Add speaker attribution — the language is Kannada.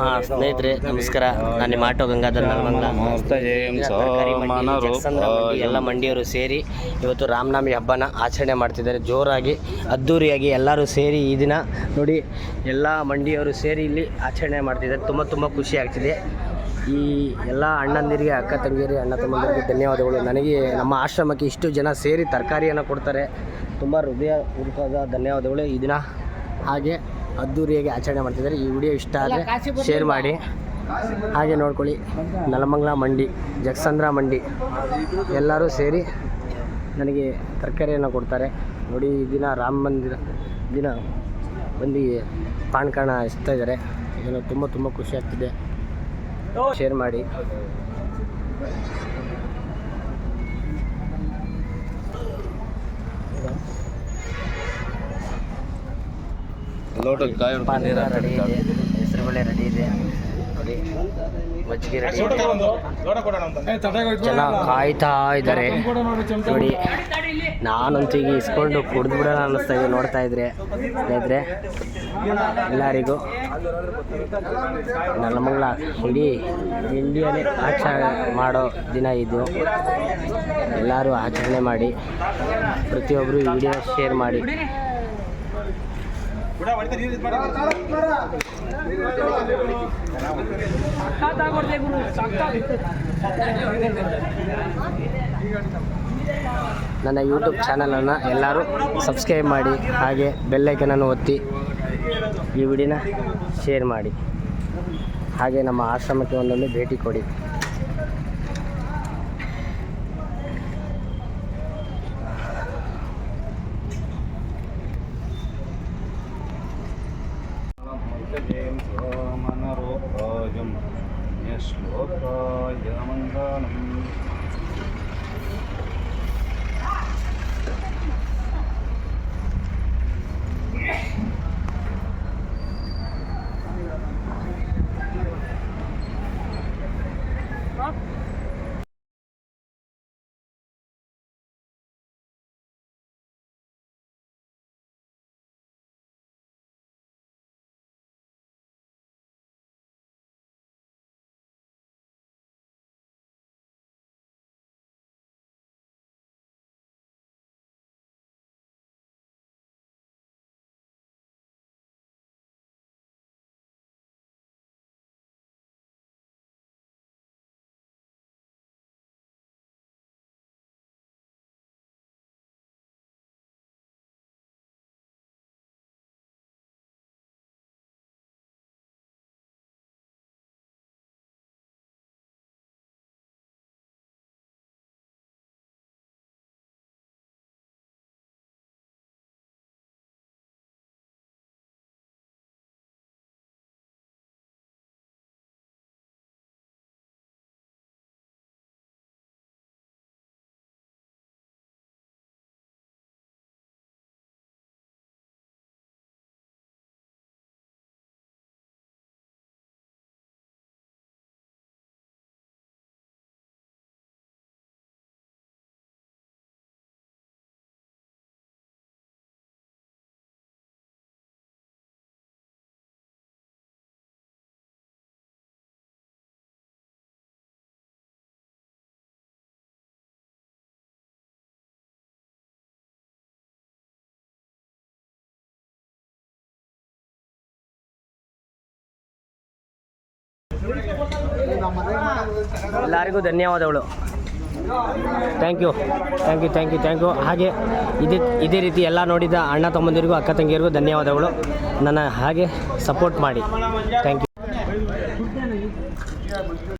Speaker 1: ಹಾ ಸ್ನೇಹಿತರೆ ನಮಸ್ಕಾರ. ನಾನು ನಿಮ್ಮ ಆಟೋ ಗಂಗಾಧರ್ ನಲ್ಮಂಗ್ಲ ಎಲ್ಲ ಮಂಡಿಯವರು ಸೇರಿ ಇವತ್ತು ರಾಮನವಮಿ ಹಬ್ಬನ ಆಚರಣೆ ಮಾಡ್ತಿದ್ದಾರೆ. ಜೋರಾಗಿ ಅದ್ದೂರಿಯಾಗಿ ಎಲ್ಲರೂ ಸೇರಿ ಈ ದಿನ ನೋಡಿ ಎಲ್ಲ ಮಂಡಿಯವರು ಸೇರಿ ಇಲ್ಲಿ ಆಚರಣೆ ಮಾಡ್ತಿದ್ದಾರೆ. ತುಂಬ ತುಂಬ ಖುಷಿ ಆಗ್ತಿದೆ. ಈ ಎಲ್ಲ ಅಣ್ಣಂದಿರಿಗೆ ಅಕ್ಕ ತಂಗಿಯರಿಗೆ ಅಣ್ಣ ತಮ್ಮಂದಿರಿಗೆ ಧನ್ಯವಾದಗಳು. ನನಗೆ ನಮ್ಮ ಆಶ್ರಮಕ್ಕೆ ಇಷ್ಟು ಜನ ಸೇರಿ ತರಕಾರಿಯನ್ನು ಕೊಡ್ತಾರೆ. ತುಂಬ ಹೃದಯ ಪೂರ್ವಕವಾದ ಧನ್ಯವಾದಗಳು ಈ ದಿನ. ಹಾಗೆ ಅದ್ಧೂರಿಯಾಗಿ ಆಚರಣೆ ಮಾಡ್ತಿದ್ದಾರೆ. ಈ ವಿಡಿಯೋ ಇಷ್ಟ ಆದರೆ ಶೇರ್ ಮಾಡಿ. ಹಾಗೆ ನೋಡ್ಕೊಳ್ಳಿ. ನಲಮಂಗ್ಲ ಮಂಡಿ ಜಗಸಂದ್ರ ಮಂಡಿ ಎಲ್ಲರೂ ಸೇರಿ ನನಗೆ ತರಕಾರಿಯನ್ನು ಕೊಡ್ತಾರೆ. ನೋಡಿ ಈ ದಿನ ರಾಮ ಮಂದಿರ ದಿನ ಬಂದು ಪಾಣ್ಕಾಣ ಇಸ್ತಾ ಇದ್ದಾರೆ. ಇದನ್ನು ತುಂಬ ತುಂಬ ಖುಷಿ ಆಗ್ತಿದೆ. ಶೇರ್ ಮಾಡಿ. ಪಾನಕ ರೆಡಿ ಇದೆ ರೆಡಿ ಇದೆ. ನೋಡಿ ಮಜ್ಜಿಗೆ ರೆಡಿ ಇದೆ. ಜನ ಕಾಯ್ತಾ ಇದ್ದಾರೆ. ನೋಡಿ ನಾನಂತೂ ಈಗ ಇಸ್ಕೊಂಡು ಕುಡ್ದು ಬಿಡೋಣ ಅನ್ನಿಸ್ತಾ ಇದೆ ನೋಡ್ತಾ ಇದ್ರೆ. ಸ್ನೇಹಿತರೆ ಎಲ್ಲರಿಗೂ ನಲ್ಲಮಂಗಲ ಇಡೀ ಇಂಡಿಯಾನೇ ಆಚರಣೆ ಮಾಡೋ ದಿನ ಇದು. ಎಲ್ಲರೂ ಆಚರಣೆ ಮಾಡಿ ಪ್ರತಿಯೊಬ್ಬರು ಈ ವಿಡಿಯೋ ಶೇರ್ ಮಾಡಿ. ನನ್ನ ಯೂಟ್ಯೂಬ್ ಚಾನಲನ್ನು ಎಲ್ಲರೂ ಸಬ್ಸ್ಕ್ರೈಬ್ ಮಾಡಿ, ಹಾಗೆ ಬೆಲ್ಲೈಕನನ್ನು ಒತ್ತಿ ಈ ವಿಡಿಯೋನ ಶೇರ್ ಮಾಡಿ. ಹಾಗೆ ನಮ್ಮ ಆಶ್ರಮಕ್ಕೆ ಒಂದೊಂದು ಭೇಟಿ ಕೊಡಿ.
Speaker 2: శ్రీవేంకటేం మనరోజం శ్లోకాయ మంగళం.
Speaker 1: ಎಲ್ಲರಿಗೂ ಧನ್ಯವಾದಗಳು. Thank you thank you thank you thank you ಹಾಗೆ ಇದೇ ಇದೇ ರೀತಿ ಎಲ್ಲ ನೋಡಿದ ಅಣ್ಣ ತಮ್ಮಂದಿರಿಗೂ, ಅಕ್ಕ ತಂಗಿಯರಿಗೂ ಧನ್ಯವಾದಗಳು. ನನ್ನ ಹಾಗೆ ಸಪೋರ್ಟ್ ಮಾಡಿ. Thank you